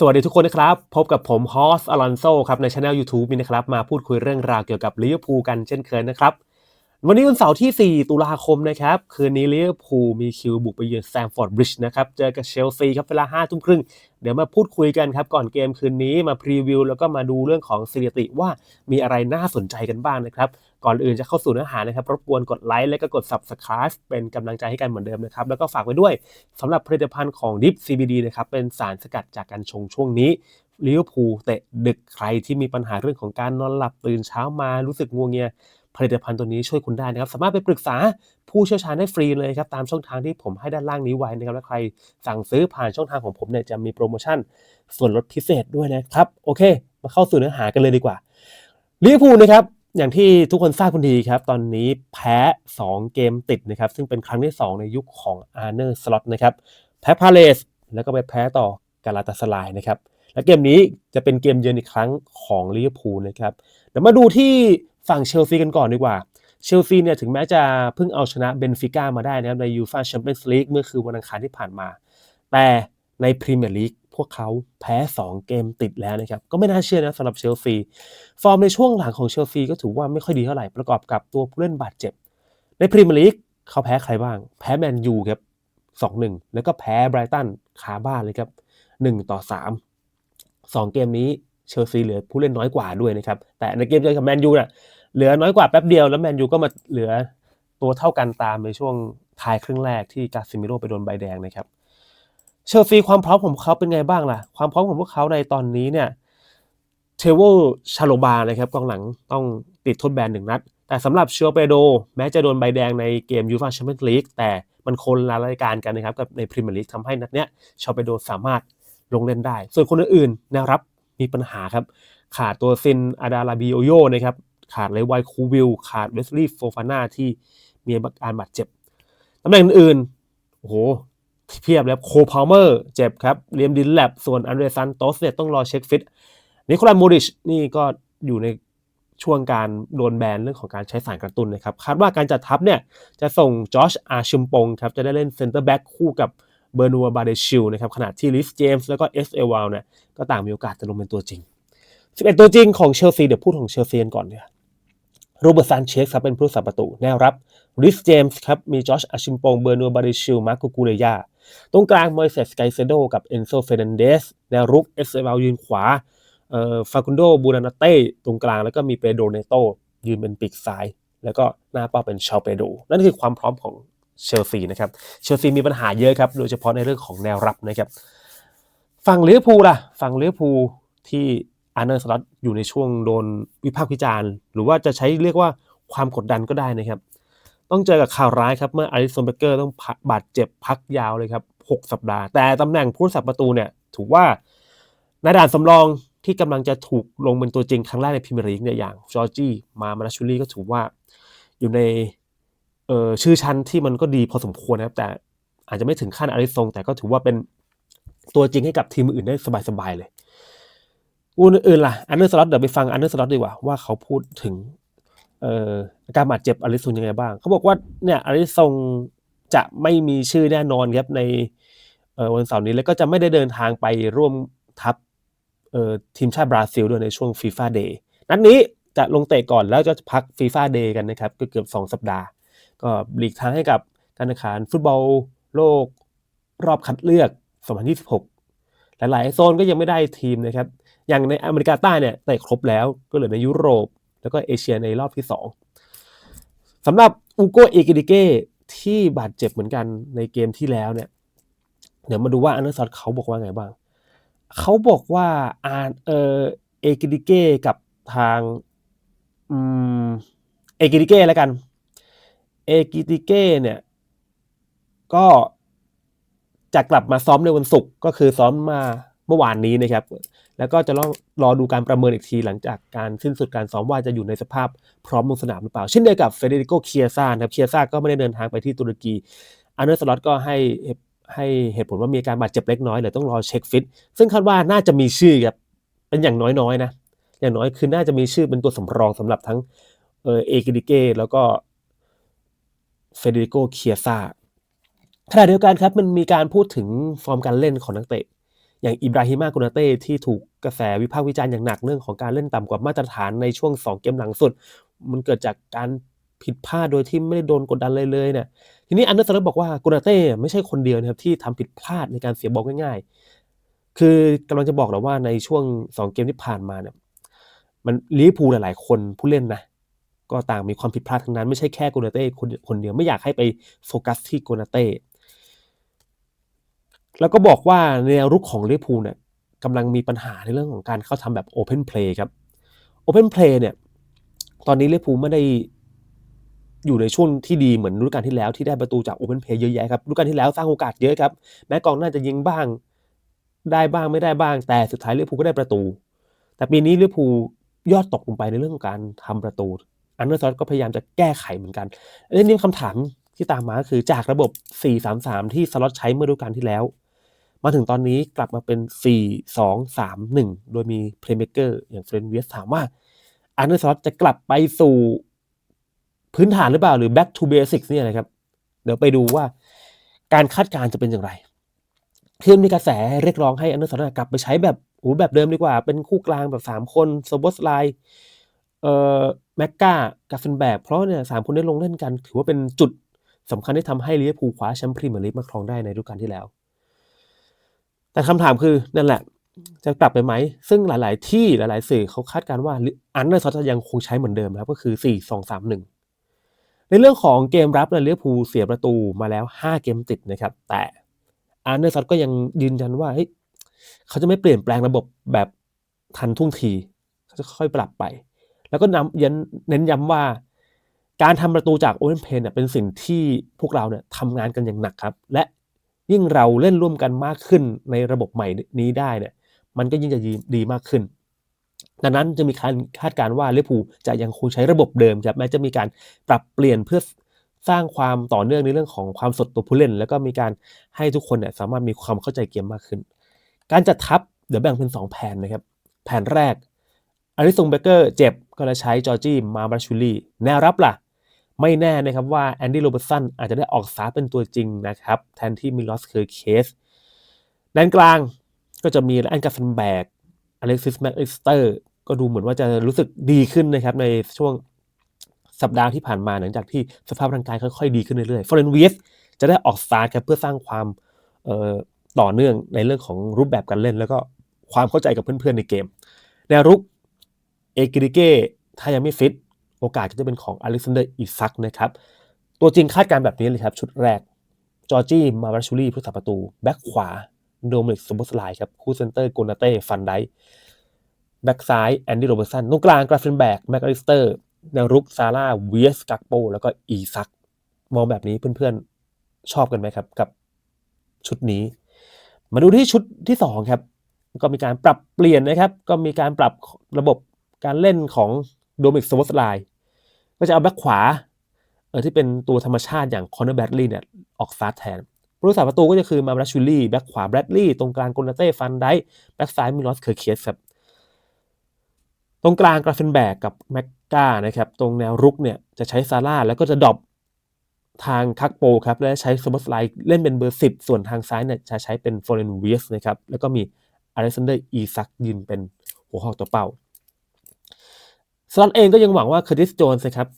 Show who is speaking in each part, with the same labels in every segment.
Speaker 1: สวัสดีทุกคนนะครับ พบกับผมฮอสอลอนโซครับในช anel YouTube นี้นะครับ มาพูดคุยเรื่องราวเกี่ยวกับลิเวอร์พูลกันเช่นเคยนะครับ วันนี้วันเสาร์ที่ 4 ตุลาคมนะครับ คืนนี้ลิเวอร์พูลมีคิวบุกไปเยือนแซมฟอร์ดบริดจ์นะครับ เจอกับเชลซีครับเวลา5ทุ่มครึ่ง เดี๋ยวมาพูดคุยกันครับ ก่อนเกมคืนนี้มาพรีวิวแล้วก็มาดูเรื่องของสถิติว่ามีอะไรน่าสนใจกันบ้างนะครับ ก่อนอื่นจะเข้าสู่เนื้อหานะครับรบกวนกดไลค์และก็กด Subscribe เป็นกำลังใจให้กันเหมือนเดิมนะครับ แล้วก็ฝากไว้ด้วยสำหรับผลิตภัณฑ์ของ Dip CBD นะครับเป็นสารสกัดจากการชงช่วงนี้ลิเวอร์พูลเตะดึกใครที่มีปัญหาเรื่องของการนอนหลับตื่นเช้ามารู้สึกงัวงเงียผลิตภัณฑ์ตัวนี้ช่วยคุณได้นะครับ สามารถไปปรึกษาผู้เชี่ยวชาญได้ฟรีเลยครับ ตามช่องทางที่ผมให้ด้านล่างนี้ไว้นะครับ และใครสั่งซื้อผ่านช่องทางของผมเนี่ยจะมีโปรโมชั่น ส่วนลดพิเศษด้วยนะครับ โอเค มาเข้าสู่เนื้อหากันเลยดีกว่าลิเวอร์พูลนะครับ อย่างที่ทุกคนทราบกันดีครับ ตอนนี้แพ้ 2 เกมติดนะครับ ซึ่งเป็นครั้งที่ 2 ในยุคของอาร์เนอร์สล็อตนะครับ แพ้พาเลสแล้วก็ไปแพ้ต่อกาลาตาสลายนะครับ และเกมนี้จะเป็นเกมเยือนอีกครั้งของลิเวอร์พูลนะครับ เดี๋ยวมาดูที่ฝั่งเชลซีกันก่อนดีกว่า เชลซีเนี่ยถึงแม้จะเพิ่งเอาชนะเบนฟิก้ามาได้นะครับในยูฟ่าแชมเปี้ยนส์ลีกเมื่อคืนวันอังคารที่ผ่านมา แต่ในพรีเมียร์ลีก พวกเขาแพ้ 2 เกมติดแล้วนะครับ ก็ไม่น่าเชื่อนะสำหรับเชลซี ฟอร์มในช่วงหลังของเชลซีก็ถือว่าไม่ค่อยดีเท่าไหร่ประกอบกับตัวผู้เล่นบาดเจ็บ ในพรีเมียร์ลีกเขาแพ้ใครบ้าง แพ้แมนยูครับ2-1แล้วก็แพ้ไบรตันคาบ้านเลยครับ1ต่อ3 2เกมนี้เชลซีเหลือผู้เล่นน้อยกว่าด้วยนะครับ แต่ในเกมเจอกับแมนยูน่ะเหลือน้อยกว่าแป๊บเดียวแล้วแมนยูก็มาเหลือตัวเท่ากันตามในช่วงท้ายครึ่งแรกที่กาซิมิโร่ไปโดนใบแดงนะครับ เชลซีความพร้อมของเขาเป็นไงบ้างล่ะ ความพร้อมของพวกเขาในตอนนี้เนี่ยเทเวลชาโลบานะครับกองหลังต้องติดทษแบนหนึ่งนัด แต่สำหรับเชลเปโด แม้จะโดนใบแดงในเกมยูฟ่าแชมเปี้ยนส์ลีกแต่มันคนละรายการกันนะครับกับในพรีเมียร์ลีกทำให้นัดเนี้ยเชลเปโดสามารถลงเล่นได้ ส่วนคนอื่นๆแนวรับมีปัญหาครับ ขาดตัวซินอาดาลาบิโอโยนะครับขาดเลวายคูวิลขาดเวสลีย์โฟฟาน่าที่มีอาการบาดเจ็บตำแหน่งอื่นโอ้โห เพียบแล้วโคพาวเมอร์เจ็บครับเลียมดินแลบส่วนอันเดรซันโตสเนี่ยต้องรอเช็คฟิตนิโคลัสโมริชนี่ก็อยู่ในช่วงการโดนแบนเรื่องของการใช้สารกระตุ้นนะครับ คาดว่าการจัดทัพเนี่ยจะส่งจอชอาชุมปงครับจะได้เล่นเซนเตอร์แบ็กคู่กับเบอร์นัวบาเดชิลนะครับขณะที่ลิฟเจมส์แล้วก็เอสเอวาลเนี่ยก็ต่างมีโอกาสจะลงเป็นตัวจริง11ตัวจริงของเชลซีเดี๋ยวพูดของเชลซีก่อนเนี่ยโรเบิร์ตซานเชสครับเป็นผู้รักษาประตูแนวรับริฟเจมส์ครับมีจอชอาชิมปงเบอร์นัวบาเดชิลมาร์กกูเรยา ตรงกลางมอยเซสไกเซโดกับเอนโซเฟรนันเดสแนวรุกเอสเอลยืนขวาเอ่อฟาคุนโดบูรานาเต้ตรงกลางแล้วก็มีเปโดเนโตยืนเป็นปีกซ้าย แล้วก็หน้าเป้าเป็นชาเปโดนั่นคือความพร้อมของเชลซีนะครับเชลซีมีปัญหาเยอะครับโดยเฉพาะในเรื่องของแนวรับนะครับฝั่งลิเวอร์พูลล่ะฝั่งลิเวอร์พูลที่อาร์เนอร์สล็อตอยู่ในช่วงโดนวิพากษ์วิจารณ์ หรือว่าจะใช้เรียกว่าความกดดันก็ได้นะครับ ต้องเจอกับข่าวร้ายครับเมื่ออาริสันเบเกอร์ต้องบาดเจ็บพักยาวเลยครับ 6 สัปดาห์ แต่ตำแหน่งผู้รักษาประตูเนี่ยถือว่าในด่านสำรองที่กำลังจะถูกลงเป็นตัวจริงครั้งแรกในพรีเมียร์ลีกเนี่ยอย่างจอร์จี้มามาราชูรี่ก็ถือว่าอยู่ในเอ่อชื่อชั้นที่มันก็ดีพอสมควรนะครับ แต่อาจจะไม่ถึงขั้นอาริซงแต่ก็ถือว่าเป็นตัวจริงให้กับทีมอื่นได้สบายๆเลย อื่นๆล่ะอันเดอร์สล็อตเดี๋ยวไปฟังอันเดอร์สล็อตดีกว่าว่าเขาพูดถึง อาการบาดเจ็บอาริซงยังไงบ้าง เขาบอกว่าเนี่ยอาริซงจะไม่มีชื่อแน่นอนครับในวันเสาร์นี้แล้วก็จะไม่ได้เดินทางไปร่วมทัพทีมชาติบราซิลด้วยในช่วงฟีฟ่าเดย์นัดนี้จะลงเตะก่อนแล้วจะพักฟีฟ่าเดย์กันนะครับก็เกือบ 2 สัปดาห์ ก็หลีกทางให้กับการแข่งขันฟุตบอลโลกรอบคัดเลือก 2026 หลาย ๆ โซนก็ยังไม่ได้ทีมนะครับ อย่างในอเมริกาใต้เนี่ยเตะครบแล้วก็เหลือในยุโรป แล้วก็เอเชียในรอบที่ 2สำหรับอูโกเอกิดิเก้ที่บาดเจ็บเหมือนกันในเกมที่แล้วเนี่ย เดี๋ยวมาดูว่าอันเดอร์ซอตเขาบอกว่าไงบ้าง เขาบอกว่าอาเออเอกิดิเก้กับทางอืมเอกิดิเก้แล้วกันเอกิติเก้เนี่ยก็จะกลับมาซ้อมในวันศุกร์ก็คือซ้อมมาเมื่อวานนี้นะครับ แล้วก็จะรอรอดูการประเมินอีกทีหลังจากการสิ้นสุดการซ้อมว่าจะอยู่ในสภาพพร้อมลงสนามหรือเปล่า เช่นเดียวกับเฟเดริโกเคียซ่านะครับเคียซ่าก็ไม่ได้เดินทางไปที่ตุรกีอันเดอร์สล็อตก็ให้ให้เหตุผลว่ามีการบาดเจ็บเล็กน้อยเลยต้องรอเช็คฟิต ซึ่งคาดว่าน่าจะมีชื่อครับเป็นอย่างน้อยๆนะอย่างน้อยคือน่าจะมีชื่อเป็นตัวสำรองสำหรับทั้งเอเอกิดิเก้แล้วก็เฟเดริโกเคียซ่าขณะเดียวกันครับมันมีการพูดถึงฟอร์มการเล่นของนักเตะ อย่างอิบราฮิมากุนาเต้ที่ถูก กระแสวิพากษ์วิจารณ์อย่างหนักเรื่องของการเล่นต่ำกว่ามาตรฐานในช่วง 2 เกมหลังสุด มันเกิดจากการผิดพลาดโดยที่ไม่ได้โดนกดดันเลยเลยเนี่ยทีนี้อันเดอร์สันบอกว่ากุนาเต้ไม่ใช่คนเดียวนะครับที่ทำผิดพลาดในการเสียบอลง่ายๆ คือกำลังจะบอกเราว่าในช่วง 2 เกมที่ผ่านมาเนี่ยมันลิเวอร์พูลหลายๆ คนผู้เล่นนะก็ต่างมีความผิดพลาดทั้งนั้นไม่ใช่แค่กุนาเต้คนคนเดียวไม่อยากให้ไปโฟกัสที่กุนาเต้แล้วก็บอกว่าแนวรุกของลิเวอร์พูลเนี่ย กำลังมีปัญหาในเรื่องของการเข้าทำแบบ Open Play ครับ Open Play เนี่ย ตอนนี้เวอร์พูลไม่ได้อยู่ในช่วงที่ดีเหมือนฤดูกาลที่แล้วที่ได้ประตูจาก Open Play เยอะแยะครับฤดูกาลที่แล้วสร้างโอกาสเยอะครับ แม้กองน่าจะยิงบ้าง ได้บ้างไม่ได้บ้าง แต่สุดท้ายลิเวอร์พูลก็ได้ประตู แต่ปีนี้ลิเวอร์พูลยอดตกลงไปในเรื่องของการทำประตู อันเดอร์ซอสก็พยายามจะแก้ไขเหมือนกันเรื่องนี้คำถามที่ตามมาคือจากระบบ 4-3-3 ที่สล็อตใช้เมื่อฤดูกาลที่แล้ว มาถึงตอนนี้กลับมาเป็น 4-2-3-1 โดยมีเพลย์เมเกอร์อย่างเฟรนเวียสถามว่าอันเดอร์ซอสจะกลับไปสู่พื้นฐานหรือเปล่าหรือ back to basics เนี่ยนะครับ เดี๋ยวไปดูว่าการคาดการณ์จะเป็นอย่างไรเพื่อมีกระแสเรียกร้องให้อันเดอร์สันกลับไปใช้แบบโอ้แบบเดิมดีกว่า เป็นคู่กลางแบบ 3 คนโซบอสไลเอ่อแม็กกากาเฟนแบกเพราะเนี่ยสามคนได้ลงเล่นกัน ถือว่าเป็นจุดสำคัญที่ทำให้ลิเวอร์พูลคว้าแชมป์พรีเมียร์ลีกมาครองได้ในฤดูกาลที่แล้ว แต่คำถามคือนั่นแหละ จะกลับไปไหม ซึ่งหลาย ๆ ที่หลาย ๆ สื่อเขาคาดการณ์ว่าอันเดอร์สันจะยังคงใช้เหมือนเดิมครับก็คือ 4-2-3-1 ในเรื่องของเกมรับเนี่ยลิเวอร์พูลเสียประตูมาแล้ว 5 เกมติดนะครับ แต่อาร์เนอร์ซัตก็ยังยืนยันว่าเฮ้ยเขาจะไม่เปลี่ยนแปลงระบบแบบทันทุ่งทีเขาจะค่อยปรับไป แล้วก็นำยันเน้นย้ำว่าการทำประตูจากโอเ n นเพนเนี่ยเป็นสิ่งที่พวกเราเนี่ยทำงานกันอย่างหนักครับ และ ยิ่งเราเล่นร่วมกันมากขึ้นในระบบใหม่นี้ได้เนี่ยมันก็ยิ่งจะดีมากขึ้น ดังนั้นจะมีการคาดการณ์ว่าลิเวอร์พูลจะยังคงใช้ระบบเดิมครับแม้จะมีการปรับเปลี่ยนเพื่อสร้างความต่อเนื่องในเรื่องของความสดตัวผู้เล่น แล้วก็มีการให้ทุกคนเนี่ยสามารถมีความเข้าใจเกมมากขึ้น การจัดทัพเดี๋ยวแบ่งเป็น 2 แผนนะครับ แผนแรกอาริสงเบเกอร์เจ็บก็เลยใช้จอร์จี้มาบราชูลีแนวรับล่ะ ไม่แน่นะครับว่าแอนดี้โรเบิร์ตสันอาจจะได้ออกสตาร์เป็นตัวจริงนะครับ แทนที่มิลอสเคอร์เคสด้านกลางก็จะมีแอนกาฟันแบกอเล็กซิสแม็กอิสเตอร์ก็ดูเหมือนว่าจะรู้สึกดีขึ้นนะครับในช่วงสัปดาห์ที่ผ่านมาหลังจากที่สภาพร่างกายค่อยๆดีขึ้นเรื่อยๆฟอร์เรนวีสจะได้ออกสตาร์ครับเพื่อสร้างความต่อเนื่องในเรื่องของรูปแบบการเล่น แล้วก็ความเข้าใจกับเพื่อนๆในเกม แนวรุกเอกิริเก้ถ้ายังไม่ฟิต โอกาสก็จะเป็นของอเล็กซานเดอร์อิซักนะครับ ตัวจริงคาดการแบบนี้เลยครับ ชุดแรก จอร์จี้มาบาชูรี่ผู้สับประตู แบ็คขวา โดมินิกสมบสไลครับ คู่เซนเตอร์โกนาเต้ฟันไดแบ็กซ้ายแอนดี้โรเบร์สันตรงกลางกราฟเฟนแบกแม็กอลิสเตอร์แนวรุกซาร่าเวียสกักโปแล้วก็อีซัก มองแบบนี้เพื่อนๆชอบกันไหมครับกับชุดนี้ มาดูที่ชุดที่2ครับก็มีการปรับเปลี่ยนนะครับ ก็มีการปรับระบบการเล่นของ โดมิกสวอตไลน์ก็จะเอาแบ็กขวาเออที่เป็นตัวธรรมชาติอย่างคอนเนอร์แบดลีย์เนี่ยออกฟาสแทนผู้รักษาประตูก็จะคือมาบรัชูลี่แบ็กขวาแบดลีย์ตรงกลางโกนาเต้ฟันไดแบ็กซ้ายมิลอสเคอร์เคียสครับตรงกลางกราเฟนแบกกับแม็กกานะครับตรงแนวรุกเนี่ยจะใช้ซาร่าแล้วก็จะดรอปทางคักโปครับและใช้สมอสไลด์เล่นเป็นเบอร์10ส่วนทางซ้ายเนี่ยจะใช้เป็นฟอร์เรนเวียสนะครับแล้วก็มีอเล็กซานเดอร์อีซักยืนเป็นหัวหอกตัวเป้า สลอนเองก็ยังหวังว่าเคอร์ติสโจนส์นะครับ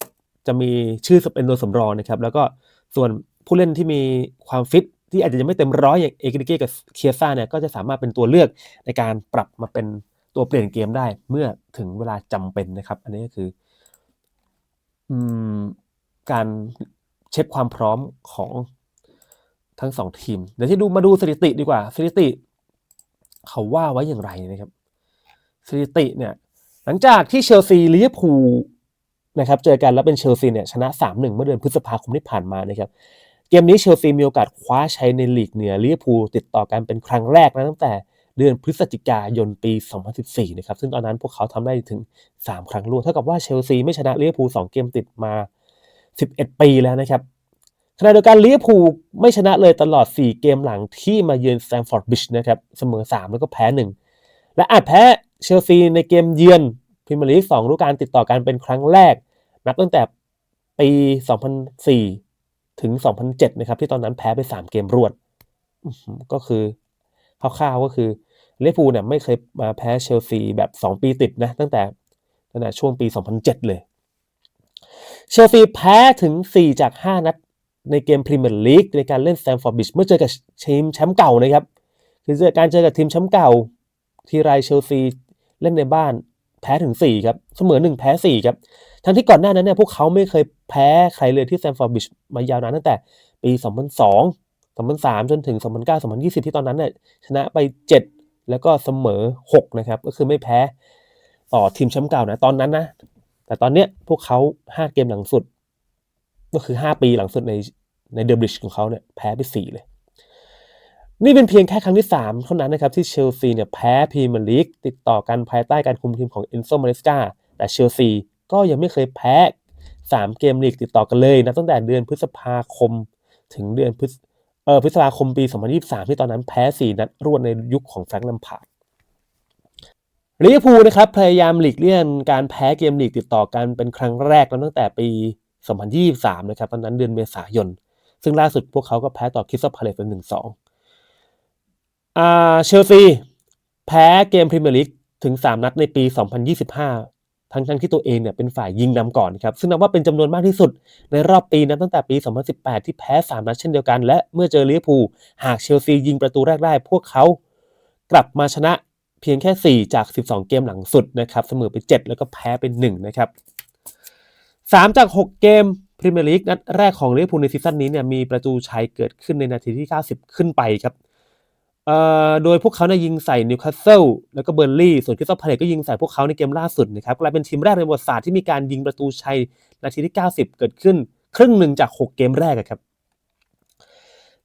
Speaker 1: จะมีชื่อเป็นตัวสำรองนะครับ แล้วก็ส่วนผู้เล่นที่มีความฟิตที่อาจจะยังไม่เต็มร้อยอย่างเอกริเก้กับเคียซ่าเนี่ยก็จะสามารถเป็นตัวเลือกในการปรับมาเป็นตัวเปลี่ยนเกมได้เมื่อถึงเวลาจำเป็นนะครับ อันนี้ก็คืออการเช็คความพร้อมของทั้งสองทีม เดี๋ยวที่ดูมาดูสถิติดีกว่า สถิติ เขาว่าไว้อย่างไรนะครับ สถิติเนี่ย หลังจากที่เชลซีลิเวอร์พูลนะครับเจอกันแล้วเป็นเชลซีเนี่ยชนะ 3-1 เมื่อเดือนพฤษภาคมที่ผ่านมานะครับเกมนี้เชลซีมีโอกาสคว้าชัยในลีกเหนือลิเวอร์พูลติดต่อกันเป็นครั้งแรกนะตั้งแต่เดือนพฤศจิกายนปี 2014 นะครับ ซึ่งตอนนั้นพวกเขาทำได้ถึง 3 ครั้งรวด เท่ากับว่าเชลซีไม่ชนะลิเวอร์พูล2เกมติดมา 11 ปีแล้วนะครับ ขณะเดียวกันลิเวอร์พูลไม่ชนะเลยตลอด 4 เกมหลังที่มาเยือนแตมฟอร์ดบิชนะครับ เสมอ 3 แล้วก็แพ้ 1 และอาจแพ้ เชลซีในเกมเยือนพรีเมียร์ลีก2ฤดูกาลติดต่อกันเป็นครั้งแรก นับตั้งแต่ปี 2004 ถึง 2007 นะครับ ที่ตอนนั้นแพ้ไป 3 เกมรวด ก็คือคร่าวๆก็คือเวอร์พูเนี่ยไม่เคยมาแพ้เชลซีแบบ 2 ปีติดนะ ตั้งแต่ตั้งแต่ช่วงปี 2007 เลย เชลซีแพ้ถึง 4 จาก 5 นัดในเกมพรีเมียร์ลีกในการเล่นแซมฟอร์ดบิชเมื่อเจอกับทีมแชมป์เก่านะครับ คือเจอการเจอกับทีมแชมป์เก่า ทีไรเชลซี เล่นในบ้านแพ้ถึง 4 ครับ เสมอ 1 แพ้ 4 ครับ ทั้งที่ก่อนหน้านั้นเนี่ยพวกเขาไม่เคยแพ้ใครเลยที่แซมฟอร์ดบิชมายาวนานตั้งแต่ปี 2002 2003 จนถึง 2009 2020 ที่ตอนนั้นเนี่ยชนะไป 7 แล้วก็เสมอ 6 นะครับ ก็คือไม่แพ้ต่อทีมแชมป์เก่านะตอนนั้นนะ แต่ตอนเนี้ยพวกเขา 5 เกมหลังสุด ก็คือ 5 ปีหลังสุดในในเดอะบริดจ์ของเขาเนี่ยแพ้ไป 4 เลย นี่เป็นเพียงแค่ครั้งที่ 3 เท่านั้นนะครับที่เชลซีเนี่ยแพ้พรีเมียร์ลีกติดต่อกันภายใต้การคุมทีมของเอนโซมาริสกาแต่เชลซีก็ยังไม่เคยแพ้ 3 เกมลีกติดต่อกันเลยนะตั้งแต่เดือนพฤษภาคม ถึงเดือนพฤษเออพฤษภาคมปี 2023 ที่ตอนนั้นแพ้ 4 นัดรวดในยุคของแฟรงค์ลัมพาร์ดลิเวอร์พูลนะครับพยายามหลีกเลี่ยงการแพ้เกมลีกติดต่อกันเป็นครั้งแรกแล้วตั้งแต่ปี 2023 นะครับตอนนั้นเดือนเมษายน ซึ่งล่าสุดพวกเขาก็แพ้ต่อคริสตัลพาเลตเป็นหนึ่งสอง เชลซีแพ้เกมพรีเมียร์ลีกถึง 3 นัดในปี 2025 ทั้งทั้งที่ตัวเองเนี่ยเป็นฝ่ายยิงนำก่อนครับ ซึ่งนับว่าเป็นจำนวนมากที่สุดในรอบปีนับตั้งแต่ปี 2018 ที่แพ้ 3 นัดเช่นเดียวกัน และเมื่อเจอลิเวอร์พูลหากเชลซียิงประตูแรกได้ พวกเขากลับมาชนะเพียงแค่ 4 จาก 12 เกมหลังสุดนะครับเสมอไป 7 แล้วก็แพ้ไป1นะครับ 3 จาก 6 เกมพรีเมียร์ลีกนัดแรกของลิเวอร์พูลในซีซั่นนี้เนี่ยมีประตูชัยเกิดขึ้นในนาทีที่ 90 ขึ้นไปครับ โดยพวกเขาเนี่ยยิงใส่นิวคาสเซิลแล้วก็เบอร์ลี่ ส่วนคริสตัลพาเลตก็ยิงใส่พวกเขาในเกมล่าสุดนะครับกลายเป็นทีมแรกในประวัติศาสตร์ที่มีการยิงประตูชัยนาทีที่ 90 เกิดขึ้น ครึ่งหนึ่งจาก 6 เกมแรกครับ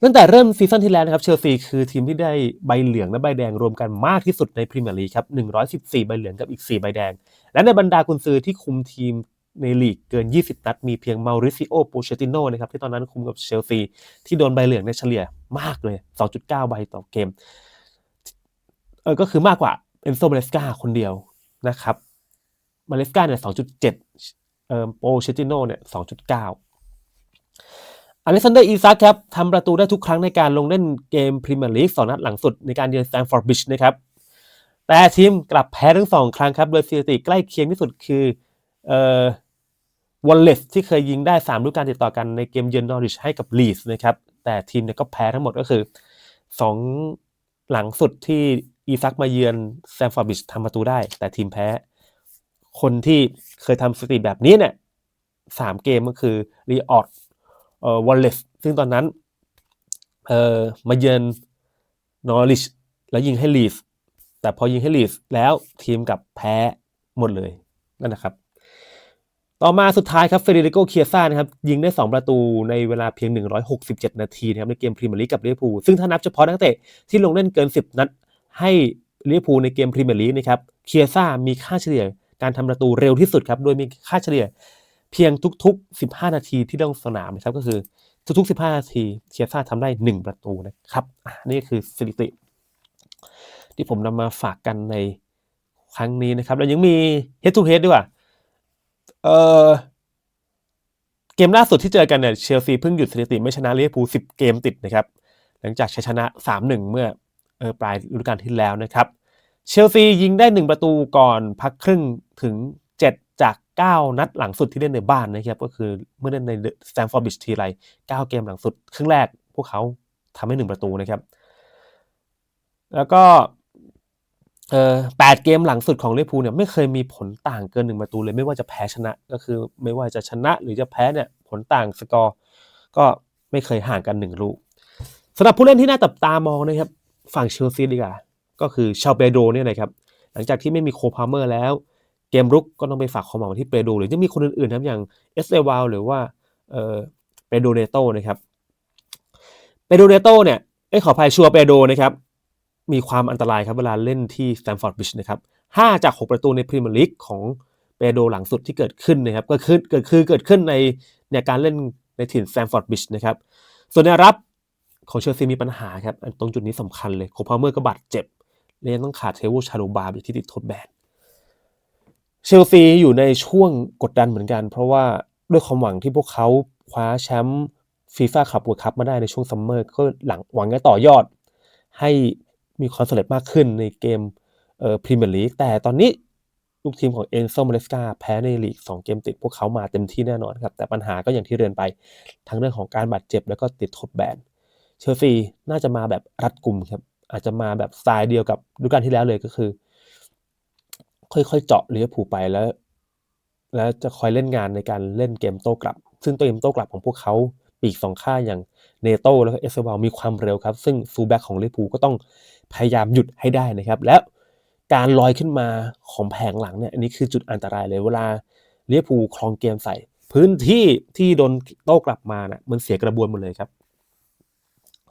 Speaker 1: ตั้งแต่เริ่มซีซั่นที่แล้วนะครับเชลซีคือทีมที่ได้ใบเหลืองและใบแดงรวมกันมากที่สุดในพรีเมียร์ลีกครับ114 ใบเหลืองกับอีก 4 ใบแดง และในบรรดากุนซือที่คุมทีม ในลีกเกิน 20 นัด มีเพียงมาริซิโอโปเชติโนนะครับที่ตอนนั้นคุมกับเชลซีที่โดนใบเหลืองในเฉลี่ยมากเลย 2.9 ใบต่อเกมเออก็คือมากกว่าเอนโซมาเลสกาคนเดียวนะครับมาเลสกาเนี่ย 2.7เอ่อโปเชติโนเนี่ย 2.9อเล็กซานเดอร์อีซักครับทำประตูได้ทุกครั้งในการลงเล่นเกมพรีเมียร์ลีกสองนัดหลังสุดในการเยือนแตนฟอร์ดบริดจ์นะครับแต่ทีมกลับแพ้ทั้งสองครั้งครับ โดยสถิติใกล้เคียงที่สุดคือเอ่อ วอลเลสที่เคยยิงได้3ฤดูกาลติดต่อกันในเกมเยือนนอริชให้กับลีสนะครับแต่ทีมเนี่ยก็แพ้ทั้งหมดก็คือ 2 หลังสุดที่อีซักมาเยือนแซมฟอร์ดบริดจ์ทำประตูได้ แต่ทีมแพ้ คนที่เคยทำสถิติแบบนี้เนี่ยสามเกมก็คือรีออดเอ่อวอลเลสซึ่งตอนนั้นเอ่อมาเยือนนอริชแล้วยิงให้ลีสแต่พอยิงให้ลีสแล้วทีมกับแพ้หมดเลยนั่นนะครับ ต่อมาสุดท้ายครับเฟเดริโกเคียซ่านะครับยิงได้ 2 ประตูในเวลาเพียง 167 นาทีนะครับในเกมพรีเมียร์ลีกกับลิเวอร์พูลซึ่งถ้านับเฉพาะนักเตะที่ลงเล่นเกิน 10 นัดให้ลิเวอร์พูลในเกมพรีเมียร์ลีกนะครับเคียซ่ามีค่าเฉลี่ยการทำประตูเร็วที่สุดครับโดยมีค่าเฉลี่ยเพียงทุก ๆ 15 นาทีที่ลงสนามนะครับก็คือทุก ๆ 15 นาทีเคียซ่าทำได้ 1 ประตูนะครับนี่คือสถิติ ที่ผมนำมาฝากกันในครั้งนี้นะครับแล้วยังมี head to head ด้วยว่า เออเกมล่าสุดที่เจอกันเนี่ยเชลซีเพิ่งหยุดสถิติไม่ชนะลิเวอร์พูล10เกมติดนะครับ หลังจากชัยชนะ3-1เมื่อเออปลายฤดูกาลที่แล้วนะครับ เชลซียิงได้1ประตูก่อนพักครึ่งถึง7จาก 9 นัดหลังสุดที่เล่นในบ้านนะครับ ก็คือเมื่อเล่นในสแตมฟอร์ดบริดจ์ทีไร9 เกมหลังสุด ครึ่งแรกพวกเขาทำให้ 1 ประตูนะครับ แล้วก็ เออแปดเกมหลังสุดของลิเวอร์พูลเนี่ยไม่เคยมีผลต่างเกินหนึ่งประตูเลยไม่ว่าจะแพ้ชนะก็คือ ไม่ว่าจะชนะหรือจะแพ้เนี่ยผลต่างสกอร์ก็ไม่เคยห่างกันหนึ่งลูกสำหรับผู้เล่นที่น่าจับตามองนะครับ ฝั่งเชลซีดีกว่าก็คือชาเปโดเนี่ยนะครับหลังจากที่ไม่มีโคพาเมอร์แล้ว เกมรุกก็ต้องไปฝากความหวังที่เปโดหรือจะมีคนอื่นๆนะครับอย่างเอสเอวาลหรือว่าเออเปโดเนโตนะครับเปโดเนโตเนี่ยเอ้ขออภัยชัวเปโดนะครับ มีความอันตรายครับเวลาเล่นที่สแตมฟอร์ดบริดจ์นะครับห้าจาก 6 ประตูในพรีเมียร์ลีกของเปโดหลังสุดที่เกิดขึ้นนะครับก็คือเกิดคือเกิดขึ้นในในการเล่นในถิ่นสแตมฟอร์ดบริดจ์นะครับส่วนในรับของเชลซีมีปัญหาครับตรงจุดนี้สำคัญเลยโคพาเมอร์ก็บาดเจ็บและยังต้องขาดเทโวชาโลบาอยู่ที่ติดโทษแบนเชลซีอยู่ในช่วงกดดันเหมือนกัน เพราะว่าด้วยความหวังที่พวกเขาคว้าแชมป์ฟีฟ่าคัพเวิร์คัพมาได้ในช่วงซัมเมอร์ก็หลังหวังจะต่อยอดให้ มีความสำเร็จมากขึ้นในเกมเอ่อพรีเมียร์ลีกแต่ตอนนี้ลูกทีมของเอนโซมาเลสกาแพ้ในลีก 2 เกมติดพวกเขามาเต็มที่แน่นอนครับ แต่ปัญหาก็อย่างที่เรียนไป ทั้งเรื่องของการบาดเจ็บแล้วก็ติดทษแบนเชลซีน่าจะมาแบบรัดกลุ่มครับ อาจจะมาแบบสไตล์เดียวกับฤดูกาลที่แล้วเลยก็คือ ค่อยๆเจาะลิเวอร์พูไปแล้ว แล้วจะคอยเล่นงานในการเล่นเกมโต้กลับ ซึ่งตัวเกมโต้กลับของพวกเขา ปีกสองข้างอย่างเนโตแล้วก็เอสเซบาลมีความเร็วครับ ซึ่งฟูลแบ็กของลิเวอร์พูลก็ต้องพยายามหยุดให้ได้นะครับ แล้วการลอยขึ้นมาของแผงหลังเนี่ยอันนี้คือจุดอันตรายเลยเวลาลิเวอร์พูลครองเกมใส่ พื้นที่ที่โดนโต้กลับมานะ่ะมันเสียกระบวนหมดเลยครับ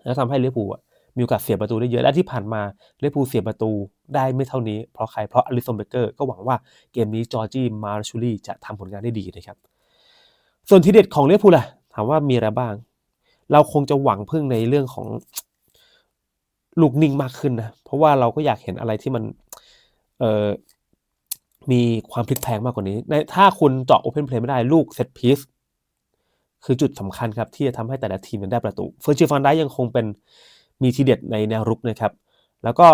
Speaker 1: แล้วทำให้ลิเวอร์พูลมีโอกาสเสียประตูได้เยอะและที่ผ่านมาลิเวอร์พูลเสียประตูได้ไม่เท่านี้ เพราะใครเพราะอลิสันเบเกอร์ก็หวังว่าเกมนี้จอร์จี้มาร์ชูลี่จะทำผลงานได้ดีนะครับ ส่วนทีเด็ดของลิเวอร์พูลล่ะ ถามว่ามีอะไรบ้าง เราคงจะหวังพึ่งในเรื่องของลูกนิ่งมากขึ้นนะ เพราะว่าเราก็อยากเห็นอะไรที่มันเออมีความพลิกแพลงมากกว่านี้ ในถ้าคุณเจาะโอเพนเพลย์ไม่ได้ลูกเซตพีซคือจุดสำคัญครับ ที่จะทำให้แต่ละทีมมันได้ประตูเฟอร์จิฟันได้ยังคงเป็นมีทีเด็ดในแนวรุกนะครับ แล้วก็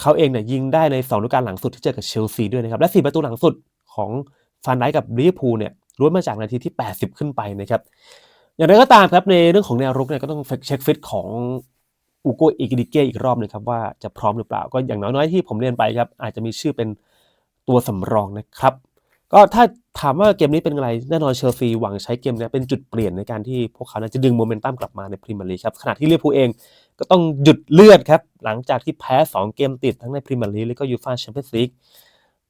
Speaker 1: เขาเองเนี่ยยิงได้ในสองฤดูกาลหลังสุดที่เจอกับเชลซีด้วยนะครับ และสี่ประตูหลังสุดของ ฟันไดกับลิเวอร์พูลเนี่ยล้วนมาจากนาทีที่ 80 ขึ้นไปนะครับอย่างไรก็ตามครับในเรื่องของแนวรุกเนี่ยก็ต้องเช็คฟิตของอูโกอิกิดิเกอีกรอบนึงครับว่าจะพร้อมหรือเปล่าก็อย่างน้อยๆที่ผมเรียนไปครับอาจจะมีชื่อเป็นตัวสำรองนะครับ ก็ถ้าถามว่าเกมนี้เป็นอะไรแน่นอนเชลซีหวังใช้เกมนี้เป็นจุดเปลี่ยนในการที่พวกเขาจะดึงโมเมนตัมกลับมาในพรีเมียร์ลีกครับขณะที่เวอร์พูเองก็ต้องหยุดเลือดครับหลังจากที่แพ้ 2 เกมติดทั้งในพรีเมียร์ลีกและก็ยูฟ่าแชมเปี้ยนส์ลีก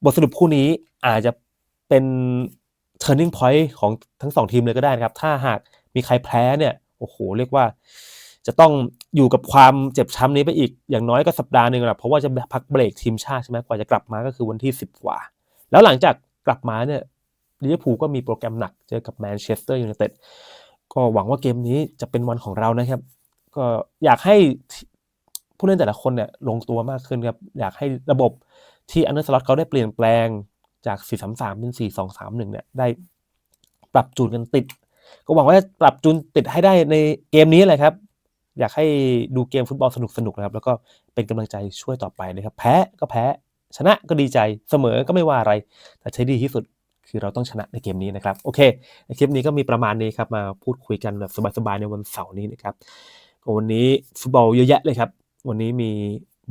Speaker 1: บทสรุปคู่นี้อาจจะ เป็น turning point ของทั้งสองทีมเลยก็ได้นะครับ ถ้าหากมีใครแพ้เนี่ยโอ้โหเรียกว่า จะต้องอยู่กับความเจ็บช้ำนี้ไปอีกอย่างน้อยก็สัปดาห์หนึ่งแหละเพราะว่าจะพักเบรกทีมชาติใช่ไหมกว่าจะกลับมาก็คือวันที่ 10 กว่า แล้วหลังจากกลับมาเนี่ยลิเวอร์พูลก็มีโปรแกรมหนักเจอกับแมนเชสเตอร์ยูไนเต็ดก็หวังว่าเกมนี้จะเป็นวันของเรานะครับ ก็อยากให้ผู้เล่นแต่ละคนเนี่ยลงตัวมากขึ้นครับอยากให้ระบบที่อันเดอร์สล็อตเขาได้เปลี่ยนแปลง จาก 4-3-3 เป็น 4-2-3-1 เนี่ย ได้ปรับจูนกันติด ก็หวังว่าจะปรับจูนติดให้ได้ในเกมนี้แหละครับ อยากให้ดูเกมฟุตบอลสนุกๆนะครับ แล้วก็เป็นกำลังใจช่วยต่อไปนะครับ แพ้ก็แพ้ ชนะก็ดีใจ เสมอก็ไม่ว่าอะไร แต่ใช้ดีที่สุดคือเราต้องชนะในเกมนี้นะครับ โอเค ในคลิปนี้ก็มีประมาณนี้ครับ มาพูดคุยกันแบบสบายๆในวันเสาร์นี้นะครับวันนี้ฟุตบอลเยอะแยะเลยครับ วันนี้มี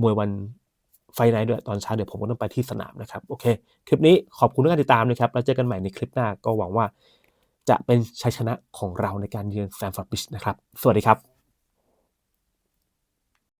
Speaker 1: มวยวัน ไฟไนท์ด้วยตอนเช้าเดี๋ยวผมก็ต้องไปที่สนามนะครับโอเค คลิปนี้ขอบคุณทุกการติดตามนะครับแล้วเจอกันใหม่ในคลิปหน้าก็หวังว่า จะเป็นชัยชนะของเราในการเยือนแซมฟอร์ดบิชนะครับ สวัสดีครับ